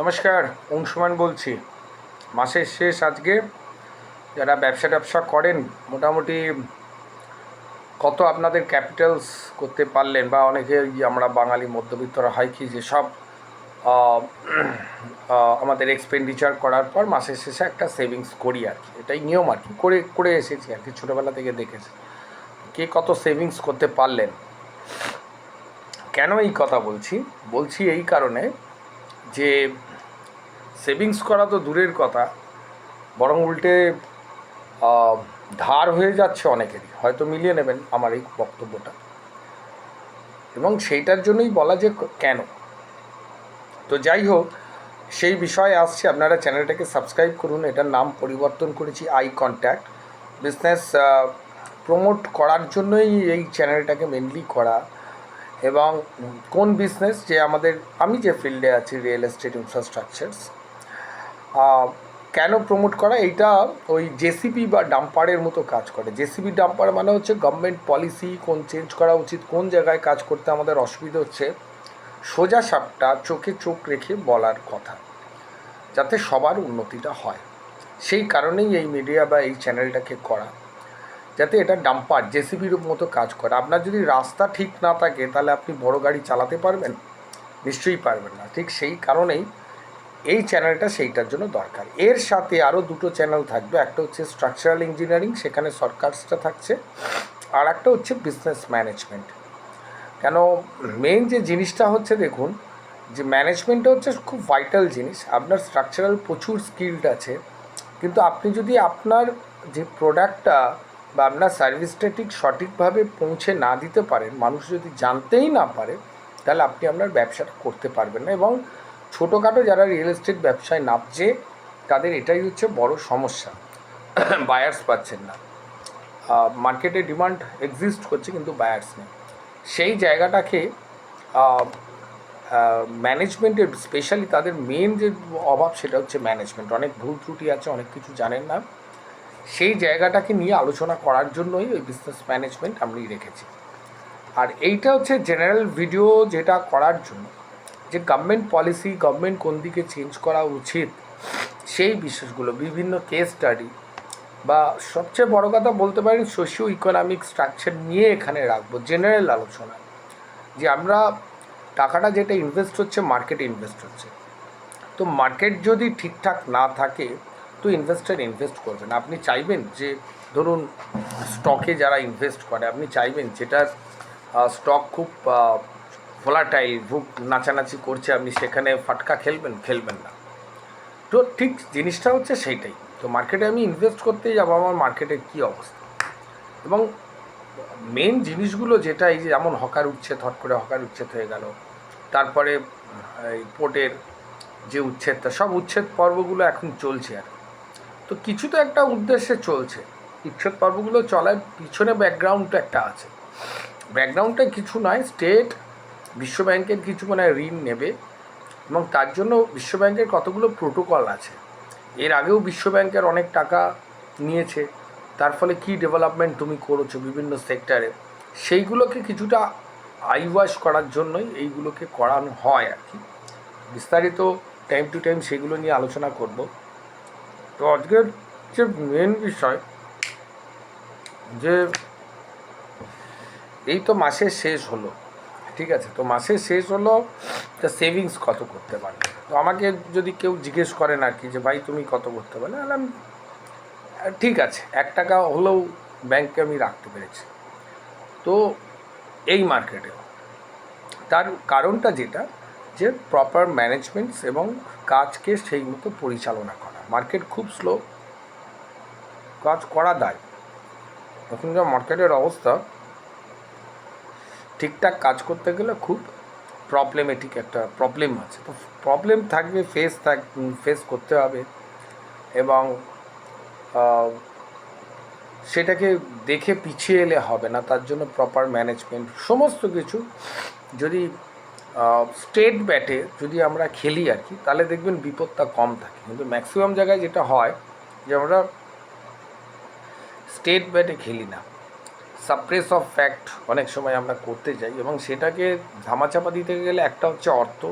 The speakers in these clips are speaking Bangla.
নমস্কার অংশুমান বলছি। মাসের শেষ আজকে। যারা ব্যবসা ট্যাবসা করেন, মোটামুটি কত আপনাদের ক্যাপিটালস করতে পারলেন বা অনেকে আমরা বাঙালি, মধ্যবিত্তরা, হয় কি যে সব আমাদের এক্সপেন্ডিচার করার পর মাসের শেষে একটা সেভিংস করি আর কি। এটাই নিয়ম আর কি। করে করে এসেছি আর কি, ছোটোবেলা থেকে দেখেছি। কে কত সেভিংস করতে পারলেন? কেন এই কথা বলছি? বলছি এই কারণে যে সেভিংস করা তো দূরের কথা, বরং উল্টে ধার হয়ে যাচ্ছে অনেকেরই। হয়তো মিলিয়ে নেবেন আমার এই বক্তব্যটা। এবং সেইটার জন্যই বলা যে কেন? তো যাই হোক, সেই বিষয়ে আসছে। আপনারা চ্যানেলটাকে সাবস্ক্রাইব করুন। এটার নাম পরিবর্তন করেছি আই কন্ট্যাক্ট বিজনেস প্রমোট করার জন্যই এই চ্যানেলটাকে মেনলি করা। এবং কোন বিজনেস যে আমাদের, আমি যে ফিল্ডে আছি রিয়েল এস্টেট ইনফ্রাস্ট্রাকচারস কেন প্রমোট করা? এইটা ওই জেসিবি বা ডাম্পারের মতো কাজ করে। জেসিবি ডাম্পার মানে হচ্ছে গভর্নমেন্ট পলিসি কোন চেঞ্জ করা উচিত, কোন জায়গায় কাজ করতে আমাদের অসুবিধা হচ্ছে, সোজা সাপটা চোখে চোখ রেখে বলার কথা, যাতে সবার উন্নতিটা হয়। সেই কারণেই এই মিডিয়া বা এই চ্যানেলটাকে করা। যাতে এটা ডাম্পার জেসিবির মতো কাজ করে। আপনার যদি রাস্তা ঠিক না থাকে, তাহলে আপনি বড় গাড়ি চালাতে পারবেন? নিশ্চয়ই পারবেন না। ঠিক সেই কারণেই এই চ্যানেলটা সেইটার জন্য দরকার। এর সাথে আরও দুটো চ্যানেল থাকবে। একটা হচ্ছে স্ট্রাকচারাল ইঞ্জিনিয়ারিং সেখানে সরকারসটা থাকছে। আর একটা হচ্ছে বিজনেস ম্যানেজমেন্ট কেন মেন যে জিনিসটা হচ্ছে দেখুন, যে ম্যানেজমেন্টটা হচ্ছে খুব ভাইটাল জিনিস। আপনার স্ট্রাকচারাল প্রচুর স্কিল্ড আছে। কিন্তু আপনি যদি আপনার যে প্রোডাক্টটা বা আপনার সার্ভিসটা ঠিক সঠিকভাবে পৌঁছে না দিতে পারেন, মানুষ যদি জানতেই না পারে, তাহলে আপনি আপনার ব্যবসাটা করতে পারবেন না। এবং ছোটোখাটো যারা রিয়েল এস্টেট ব্যবসায় নামছে, তাদের এটাই হচ্ছে বড় সমস্যা। বায়ার্স পাচ্ছেন না। মার্কেটে ডিমান্ড এক্সিস্ট করছে, কিন্তু বায়ার্স নেই। সেই জায়গাটাকে ম্যানেজমেন্টের স্পেশালি তাদের মেন যে অভাব, সেটা হচ্ছে ম্যানেজমেন্ট অনেক ভুল ত্রুটি আছে, অনেক কিছু জানেন না। সেই জায়গাটাকে নিয়ে আলোচনা করার জন্যই ওই বিজনেস ম্যানেজমেন্ট আমি রেখেছি। আর এইটা হচ্ছে জেনারেল ভিডিও যেটা করার জন্য, যে গভর্নমেন্ট পলিসি গভর্নমেন্ট কোন দিকে চেঞ্জ করা উচিত, সেই বিষয়গুলো, বিভিন্ন কেস স্টাডি বা সবচেয়ে বড় কথা বলতে পারেন সোশিও ইকোনমিক স্ট্রাকচার নিয়ে এখানে রাখব জেনারেল আলোচনা। যে আমরা টাকাটা যেটা ইনভেস্ট হচ্ছে মার্কেটে ইনভেস্ট হচ্ছে। তো মার্কেট যদি ঠিকঠাক না থাকে ইনভেস্টার ইনভেস্ট করবেন। আপনি চাইবেন যে, ধরুন স্টকে যারা ইনভেস্ট করে, আপনি চাইবেন যেটার স্টক খুব ভোলাটাইল খুব নাচানাচি করছে, আপনি সেখানে ফাটকা খেলবেন খেলবেন না। তো ঠিক জিনিসটা হচ্ছে সেইটাই। তো মার্কেটে আমি ইনভেস্ট করতেই যাব, আমার মার্কেটের কী অবস্থা? এবং মেন জিনিসগুলো যেটা, এই যে যেমন হকার উচ্ছেদ, হট করে হকার উচ্ছেদ হয়ে গেল, তারপরে, এই পোর্টের যে উচ্ছেদটা, সব উচ্ছেদ পর্বগুলো এখন চলছে আর তো কিছু তো একটা উদ্দেশ্যে চলছে। উচ্ছেদ পর্বগুলো চলার পিছনে ব্যাকগ্রাউন্ডটা একটা আছে। ব্যাকগ্রাউন্ডটা কিছু নয় স্টেট বিশ্বব্যাংকের কিছু মানে ঋণ নেবে এবং তার জন্য বিশ্বব্যাংকের কতগুলো প্রোটোকল আছে। এর আগেও বিশ্বব্যাংকের অনেক টাকা নিয়েছে। তার ফলে কী ডেভেলপমেন্ট তুমি করেছ বিভিন্ন সেক্টরে সেইগুলোকে কিছুটা আইওয়াশ করার জন্যই এইগুলোকে করানো হয় আর কি। বিস্তারিত টাইম টু টাইম সেগুলো নিয়ে আলোচনা করব। তো আজকের যে মেন বিষয়, যে এই তো মাসের শেষ হলো, ঠিক আছে? তো মাসের শেষ হলো, তা সেভিংস কত করতে পারবে? তো আমাকে যদি কেউ জিজ্ঞেস করেন আর কি, যে ভাই তুমি কত করতে পারলে? আমি ঠিক আছে, এক টাকা হলেও ব্যাংকে আমি রাখতে পেরেছি। তো এই মার্কেটে তার কারণটা যেটা, যে প্রপার ম্যানেজমেন্টস এবং কাজকে সেই মতো পরিচালনা করা। মার্কেট খুব স্লো। কাজ করা দায়। এখন যা মার্কেটের অবস্থা, ঠিকঠাক কাজ করতে গেলে খুব প্রবলেমেটিক একটা প্রবলেম আছে। তো প্রবলেম থাকবে ফেস থাক ফেস করতে হবে এবং সেটাকে দেখে পিছিয়ে এলে হবে না, তার জন্য প্রপার ম্যানেজমেন্ট সমস্ত কিছু যদি স্টেট ব্যাটে যদি আমরা খেলি আর কি, তাহলে দেখবেন বিপদটা কম থাকে। কিন্তু ম্যাক্সিমাম জায়গায় যেটা হয় যে আমরা স্টেট ব্যাটে খেলি না। সাপ্রেস অফ ফ্যাক্ট অনেক সময় আমরা করতে যাই এবং সেটাকে ধামাচাপা দিতে গেলে একটা হচ্ছে অর্থ,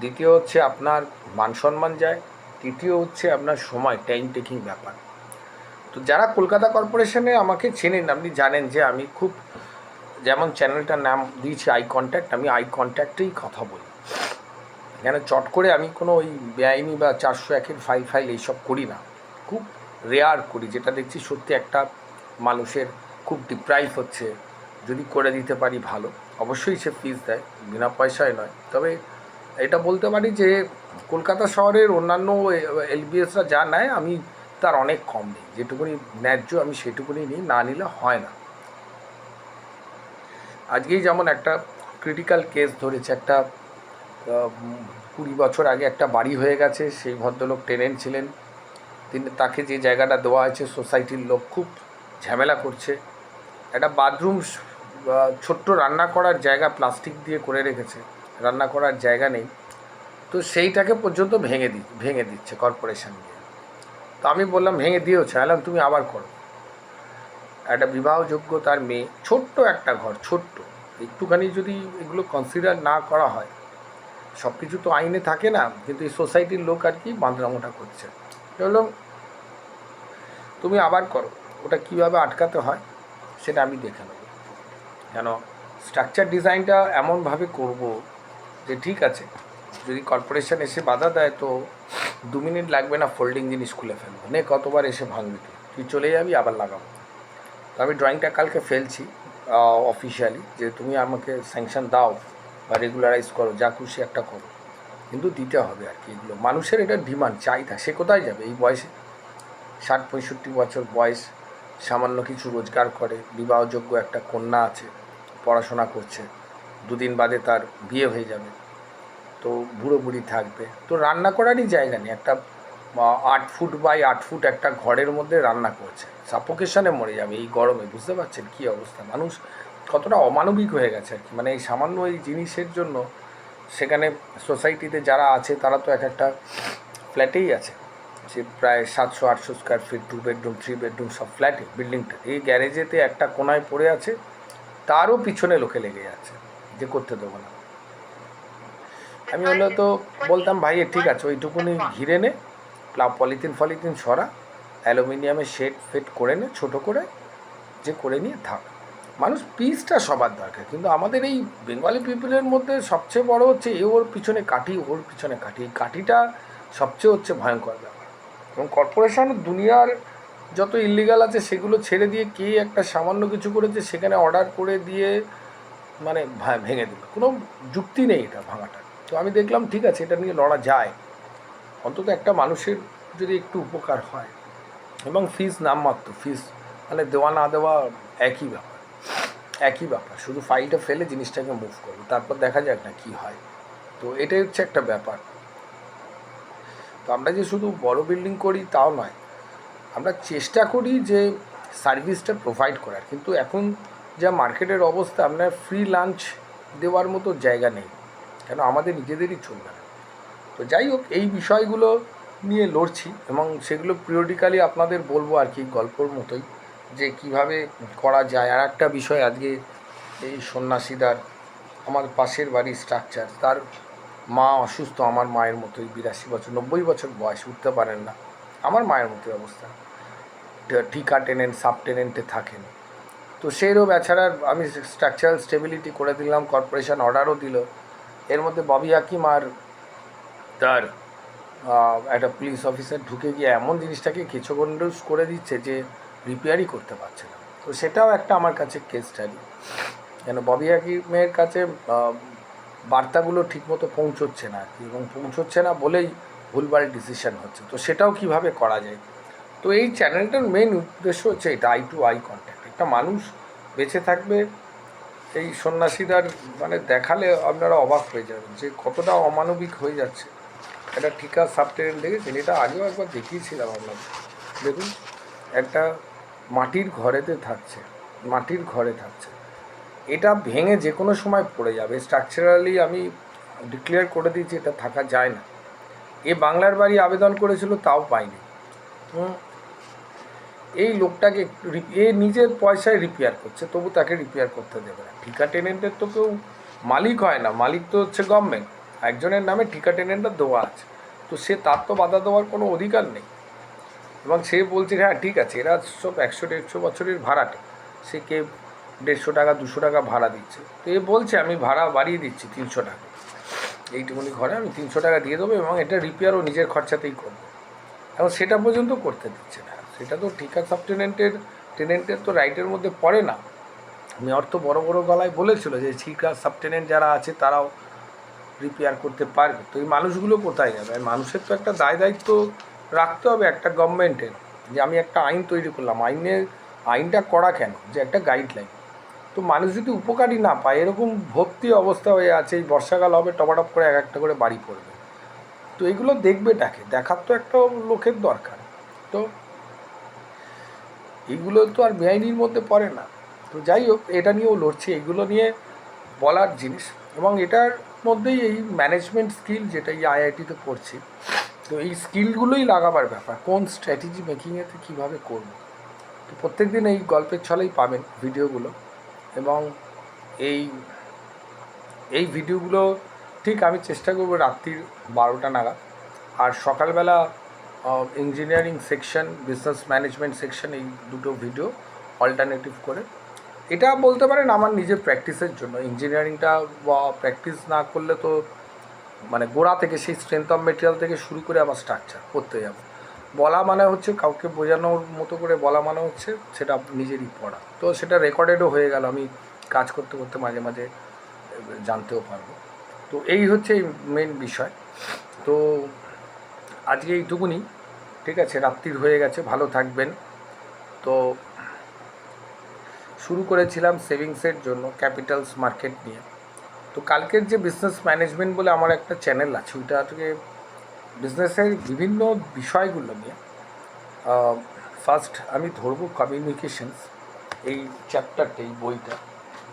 দ্বিতীয় হচ্ছে আপনার মান সম্মান যায়, তৃতীয় হচ্ছে আপনার সময় টাইম টেকিং ব্যাপার। তো যারা কলকাতা কর্পোরেশনে আমাকে চেনেন, আপনি জানেন যে আমি খুব যেমন চ্যানেলটার নাম দিয়েছি আই কন্ট্যাক্ট, আমি আই কন্ট্যাক্টেই কথা বলি। এখানে চট করে আমি কোনো ওই বেআইনি বা চারশো একের ফাইল ফাইল এইসব করি না। খুব রেয়ার করি, যেটা দেখছি সত্যি একটা মানুষের খুব ডিপ্রাইভ হচ্ছে। যদি করে দিতে পারি ভালো। অবশ্যই সে ফিস দেয়, বিনা পয়সায় নয়। তবে এটা বলতে পারি যে কলকাতা শহরের অন্যান্য এলবিএসরা যা নেয়, আমি তার অনেক কম নিই। যেটুকুনি ন্যায্য আমি সেটুকুনি নিই, না নিলে হয় না। আজকেই যেমন একটা ক্রিটিক্যাল কেস ধরেছে, একটা কুড়ি বছর আগে একটা বাড়ি হয়ে গেছে, সেই ভদ্রলোক টেনেন্ট ছিলেন। তিনি, তাকে যে জায়গাটা দেওয়া হয়েছে সোসাইটির লোক খুব ঝামেলা করছে। একটা বাথরুম ছোট্ট রান্না করার জায়গা প্লাস্টিক দিয়ে করে রেখেছে। রান্না করার জায়গা নেই। তো সেইটাকে পর্যন্ত ভেঙে দি, ভেঙে দিচ্ছে কর্পোরেশন দিয়ে। তো আমি বললাম, ভেঙে দিয়েছে বললাম, তুমি আবার করো। একটা বিবাহযোগ্য তার মেয়ে, ছোট্ট একটা ঘর, ছোট্ট। একটুখানি যদি এগুলো কনসিডার না করা হয় সব কিছু তো আইনে থাকে না, কিন্তু এই সোসাইটির লোক আর কি বাঁধরামোটা করছে। বললাম তুমি আবার করো, ওটা কীভাবে আটকাতে হয় সেটা আমি দেখে নেব। কেন স্ট্রাকচার ডিজাইনটা এমনভাবে করব যে ঠিক আছে, যদি কর্পোরেশন এসে বাধা দেয় তো দু মিনিট লাগবে না ফোল্ডিং জিনিস খুলে ফেলব। নে, কতবার এসে ভাঙবি তুই? চলে যাবি, আবার লাগাবো। তো আমি ড্রয়িংটা কালকে ফেলছি অফিসিয়ালি যে তুমি আমাকে স্যাংশন দাও বা রেগুলারাইজ করো, যা খুশি একটা করো। কিন্তু দিতে হবে আর কি এগুলো। মানুষের এটা ডিমান্ড চাহিদা, সে কোথায় যাবে এই বয়সে? ষাট, পঁয়ষট্টি বছর বয়স, সামান্য কিছু রোজগার করে, বিবাহযোগ্য একটা কন্যা আছে, পড়াশোনা করছে, দুদিন বাদে তার বিয়ে হয়ে যাবে, তো বুড়ো বুড়ি থাকবে। তো রান্না করারই জায়গা নেই। একটা আট ফুট বাই আট ফুট একটা ঘরের মধ্যে রান্না করছে। সাপোকেশনে মরে যাবে এই গরমে, বুঝতে পারছেন কী অবস্থা? মানুষ কতটা অমানবিক হয়ে গেছে আর কি। মানে এই সামান্য এই জিনিসের জন্য সেখানে সোসাইটিতে যারা আছে, তারা তো এক একটা ফ্ল্যাটেই আছে। সে প্রায় সাতশো, আটশো square feet two bedroom three bedroom সব ফ্ল্যাটে, বিল্ডিংটা। এই গ্যারেজেতে একটা কোনায় পড়ে আছে, তারও পিছনে লোকে লেগে যাচ্ছে যে করতে দেবো না। আমি হলো তো বলতাম ভাই ঠিক আছে, ওইটুকুনি ঘিরে নে। পলিথিন ফলিথিন সরা, অ্যালুমিনিয়ামের শেড ফেড করে নে, ছোটো করে যে করে নিয়ে থাক। মানুষ পিসটা সবার দরকার, কিন্তু আমাদের এই বেঙ্গলি পিপলের মধ্যে সবচেয়ে বড় হচ্ছে এ ওর পিছনে কাঠি, ওর পিছনে কাঠি। এই কাঠিটা সবচেয়ে হচ্ছে ভয়ঙ্কর ব্যাপার। এবং কর্পোরেশন দুনিয়ার যত ইলিগাল আছে সেগুলো ছেড়ে দিয়ে কে একটা সামান্য কিছু করেছে সেখানে অর্ডার করে দিয়ে মানে ভেঙে দিল। কোনো যুক্তি নেই এটা ভাঙাটা। তো আমি দেখলাম, ঠিক আছে, এটা নিয়ে লড়া যায়। অন্তত একটা মানুষের যদি একটু উপকার হয়। এবং ফিস নামমাত্র ফিস মানে দেওয়া না দেওয়া একই ব্যাপার একই ব্যাপার। শুধু ফাইলটা ফেলে জিনিসটাকে মুভ করব তারপর দেখা যাক না কি হয়। তো এটাই হচ্ছে একটা ব্যাপার। তো আমরা যে শুধু বড় বিল্ডিং করি তাও নয়, আমরা চেষ্টা করি যে সার্ভিসটা প্রোভাইড করার। কিন্তু এখন যা মার্কেটের অবস্থা আপনার ফ্রি লাঞ্চ দেওয়ার মতো জায়গা নেই। কেন? আমাদের নিজেদেরই চলবে না। তো যাই হোক, এই বিষয়গুলো নিয়ে লড়ছি এবং সেগুলো পিরিয়ডিক্যালি আপনাদের বলব আর কি গল্পর মতোই যে কীভাবে করা যায়। আর একটা বিষয় আজকে এই সন্ন্যাসীদার, আমার পাশের বাড়ির স্ট্রাকচার তার মা অসুস্থ, আমার মায়ের মতোই বিরাশি বছর, নব্বই বছর বয়স, উঠতে পারেন না। আমার মায়ের মতোই অবস্থা। ঠিকা টেনেন্ট, সাব টেনেন্টে থাকেন। তো সেইরও বেচারার আমি স্ট্রাকচারাল স্টেবিলিটি করে দিলাম কর্পোরেশন অর্ডারও দিল। এর মধ্যে ববি হাকিম আর তার একটা পুলিশ অফিসার ঢুকে গিয়ে এমন জিনিসটাকে কিছু কেচগন্ডুস করে দিচ্ছে যে রিপেয়ারই করতে পারছে না। তো সেটাও একটা আমার কাছে কেস স্টাডি কেন ববি হাকিমের কাছে বার্তাগুলো ঠিকমতো পৌঁছচ্ছে না এবং পৌঁছচ্ছে না বলেই ভুলভাল ডিসিশন হচ্ছে। তো সেটাও কীভাবে করা যায়? তো এই চ্যানেলটার মেন উদ্দেশ্য হচ্ছে এটা আই টু আই কন্ট্যাক্ট একটা মানুষ বেঁচে থাকবে, এই সন্ন্যাসীদার মানে দেখালে আপনারা অবাক হয়ে যাবেন যে কতটা অমানবিক হয়ে যাচ্ছে। একটা ঠিকা সাবটেরেন দেখেছেন? এটা আগেও একবার দেখিয়েছিলাম আপনাদের দেখুন, একটা মাটির ঘরেতে থাকছে, মাটির ঘরে থাকছে। এটা ভেঙে যে কোনো সময় পড়ে যাবে। স্ট্রাকচারালি আমি ডিক্লেয়ার করে দিয়েছি, এটা থাকা যায় না। এ বাংলার বাড়ি আবেদন করেছিল, তাও পাইনি। এই লোকটাকে এ নিজের পয়সায় রিপেয়ার করছে, তবু তাকে রিপেয়ার করতে দেবে না। ঠিকা টেনেন্টের তো কেউ মালিক হয় না। মালিক তো হচ্ছে গভর্নমেন্ট একজনের নামে ঠিকা টেনেনটা দেওয়া আছে। তো সে তার তো বাধা দেওয়ার কোনো অধিকার নেই। এবং সে বলছে হ্যাঁ ঠিক আছে, এরা সব একশো, দেড়শো বছরের ভাড়াটে। সে কে দেড়শো টাকা, দুশো টাকা ভাড়া দিচ্ছে। তো এ বলছে, আমি ভাড়া বাড়িয়ে দিচ্ছি তিনশো টাকা। এইটুকুনি ঘরে আমি তিনশো টাকা দিয়ে দেবো এবং এটা রিপেয়ারও নিজের খরচাতেই করব। এবং সেটা পর্যন্ত করতে দিচ্ছে না। সেটা তো ঠিকা সাব টেনেন্টের টেনেন্টের তো রাইটের মধ্যে পড়ে না। মেয়র তো বড় বড় গলায় বলেছিল যে ঠিকা সাবটেনেন্ট যারা আছে, তারাও রিপেয়ার করতে পারবে। তো এই মানুষগুলো কোথায় যাবে? মানুষের তো একটা দায় দায়িত্ব রাখতে হবে একটা গভর্নমেন্টের যে আমি একটা আইন তৈরি করলাম। আইনের, আইনটা করা কেন? যে একটা গাইডলাইন তো মানুষ যদি উপকারী না পায়, এরকম ভর্তি অবস্থা হয়ে আছে, এই বর্ষাকাল হবে টপাটপ করে এক একটা করে বাড়ি পড়বে। তো এগুলো দেখবে ডাকে দেখার তো একটা লোকের দরকার। তো এইগুলো তো আর বেআইনির মধ্যে পড়ে না। তো যাই হোক, এটা নিয়েও লড়ছে। এগুলো নিয়ে বলার জিনিস। এবং এটার মধ্যেই এই ম্যানেজমেন্ট স্কিল যেটা এই আইআইটিতে পড়ছি তো এই স্কিলগুলোই লাগাবার ব্যাপার, কোন স্ট্র্যাটেজি মেকিংয়েতে কীভাবে করব। তো প্রত্যেক দিন এই গল্পের ছলেই পাবেন ভিডিওগুলো এবং এই এই ভিডিওগুলো ঠিক আমি চেষ্টা করব রাত্রির বারোটা নাগাদ। আর সকালবেলা engineering section business management section এই দুটো ভিডিও অল্টারনেটিভ করে এটা বলতে পারেন আমার নিজের প্র্যাকটিসের জন্য। ইঞ্জিনিয়ারিংটা বা প্র্যাকটিস না করলে তো মানে গোড়া থেকে সেই স্ট্রেংথ অফ মেটেরিয়াল থেকে শুরু করে আমার স্ট্রাকচার করতে যাব। বলা মানে হচ্ছে কাউকে বোঝানোর মতো করে বলা মানে হচ্ছে সেটা নিজেরই পড়া। তো সেটা রেকর্ডেডও হয়ে গেল, আমি কাজ করতে করতে মাঝে মাঝে জানতেও পারব। তো এই হচ্ছে এই মেন বিষয়। তো আজকে এইটুকুনি, ঠিক আছে? রাত্রির হয়ে গেছে, ভালো থাকবেন। তো শুরু করেছিলাম সেভিংসের জন্য ক্যাপিটালস মার্কেট নিয়ে। তো কালকের যে বিজনেস ম্যানেজমেন্ট বলে আমার একটা চ্যানেল আছে, ওইটা থেকে বিজনেসের বিভিন্ন বিষয়গুলো নিয়ে। ফার্স্ট আমি ধরবো কমিউনিকেশনস এই চ্যাপ্টারটা এই বইটা।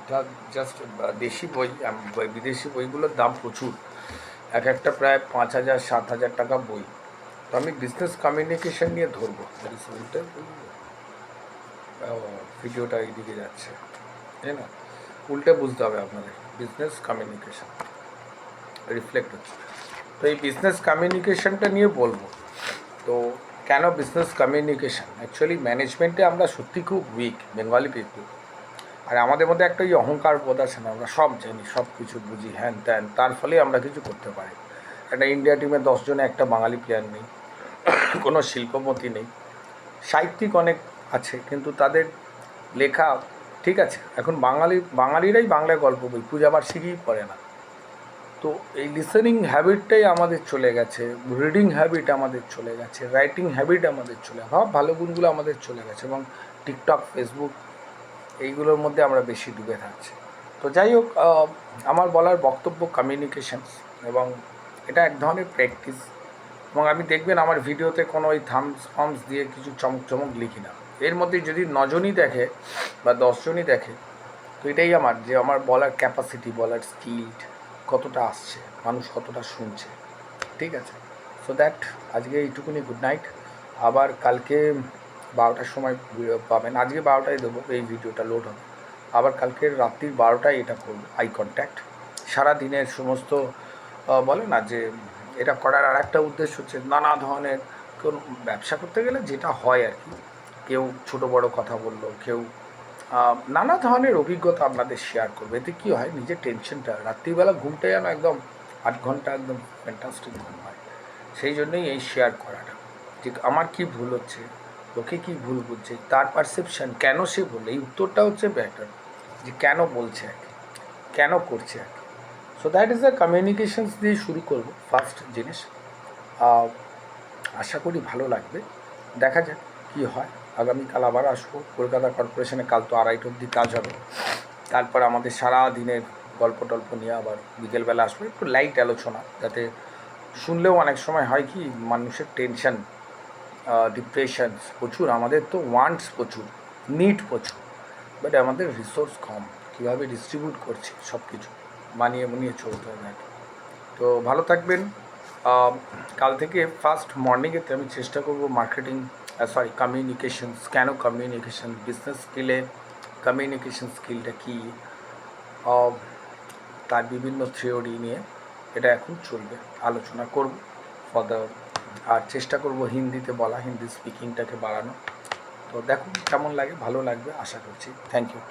এটা জাস্ট দেশি বই বিদেশি বইগুলোর দাম প্রচুর। এক একটা প্রায় পাঁচ হাজার, সাত হাজার টাকা বই। তো আমি বিজনেস কমিউনিকেশন নিয়ে ধরবো। ভিডিওটা এইদিকে যাচ্ছে। তাই না? উল্টে বুঝতে হবে আপনাদের। বিজনেস কমিউনিকেশন রিফ্লেক্ট হচ্ছে। তো এই বিজনেস কমিউনিকেশনটা নিয়ে বলব। তো কেন বিজনেস কমিউনিকেশন অ্যাকচুয়ালি ম্যানেজমেন্টে আমরা সত্যি খুব উইক বেঙ্গলি পিপুল আর আমাদের মধ্যে একটা ওই অহংকার বোধ আছে না, আমরা সব জানি, সব কিছু বুঝি, হ্যান ত্যান, তার ফলে আমরা কিছু করতে পারি। একটা ইন্ডিয়া টিমে দশজনে একটা বাঙালি প্লেয়ার নেই, কোনো শিল্পপতি নেই। সাহিত্যিক অনেক আছে, কিন্তু তাদের লেখা ঠিক আছে, এখন বাঙালি, বাঙালিরাই বাংলায় গল্প বই পূজাবার্ষিকীই পড়ে না। তো এই লিসেনিং হ্যাবিটটাই আমাদের চলে গেছে রিডিং হ্যাবিট আমাদের চলে গেছে রাইটিং হ্যাবিট আমাদের চলে ভাব ভালো গুণগুলো আমাদের চলে গেছে এবং টিকটক ফেসবুক এইগুলোর মধ্যে আমরা বেশি ডুবে থাকছি। তো যাই হোক আমার বলার বক্তব্য কমিউনিকেশনস এবং এটা এক ধরনের প্র্যাকটিস এবং আমি দেখবেন আমার ভিডিওতে কোনো ওই থামস ফামস দিয়ে কিছু চমক চমক লিখি না। এর মধ্যে যদি নজনই দেখে বা দশজনই দেখে, তো এটাই আমার যে আমার বলার ক্যাপাসিটি বলার স্কিল কতটা আসছে, মানুষ কতটা শুনছে। ঠিক আছে? সো দ্যাট আজকে এইটুকুনি গুড নাইট আবার কালকে বারোটার সময় পাবেন। আজকে বারোটায় দেবো, এই ভিডিওটা লোড হবে। আবার কালকে রাত্রির বারোটায় এটা করব আই কন্ট্যাক্ট সারা দিনের সমস্ত বলে না যে এটা করার আর একটা উদ্দেশ্য হচ্ছে নানা ধরনের কোন ব্যবসা করতে গেলে যেটা হয় আর কি কেউ ছোট বড় কথা বলল কেউ নানা ধরনের অভিজ্ঞতা আপনাদের শেয়ার করবে। এতে কী হয় নিজের টেনশনটা রাত্রিবেলা ঘুমটা যেন একদম আট ঘণ্টা একদম ফ্যান্টাস্টিক ঘুম হয়। সেই জন্যই এই শেয়ার করাটা। যে আমার কি ভুল হচ্ছে লোকে কি ভুল বুঝছে তার পারসেপশন কেন সে বলে এই উত্তরটা হচ্ছে ব্যাটার যে কেন বলছে আর কি, কেন করছে আর কি। So that is the communications দিয়ে শুরু করব ফার্স্ট জিনিস। আশা করি ভালো লাগবে। দেখা যাক কী হয়। আগামীকাল আবার আসব। কলকাতা কর্পোরেশনে কাল তো আড়াইট অবধি কাজ হবে। তারপর আমাদের সারা দিনের গল্প টল্প নিয়ে আবার বিকেলবেলা আসব। একটু লাইট আলোচনা, যাতে শুনলেও অনেক সময় হয় কি, মানুষের টেনশন ডিপ্রেশন প্রচুর, আমাদের তো ওয়ান্টস প্রচুর নিড প্রচুর। বাট আমাদের রিসোর্স কম, কীভাবে ডিস্ট্রিবিউট করছে সব কিছু মানিয়ে মানিয়ে চলতে হবে তো ভালো থাকবেন। কাল থেকে ফার্স্ট মর্নিংয়েতে আমি চেষ্টা করব মার্কেটিং সরি কমিউনিকেশনস কেন কমিউনিকেশন বিজনেস স্কিলে কমিউনিকেশন স্কিলটা কী? তার বিভিন্ন থিওরি নিয়ে এটা এখন চলবে। আলোচনা করব ফর আর চেষ্টা করব হিন্দিতে বলা, হিন্দি স্পিকিংটাকে বাড়ানো। তো দেখো কেমন লাগে, ভালো লাগবে, আশা করছি। Thank you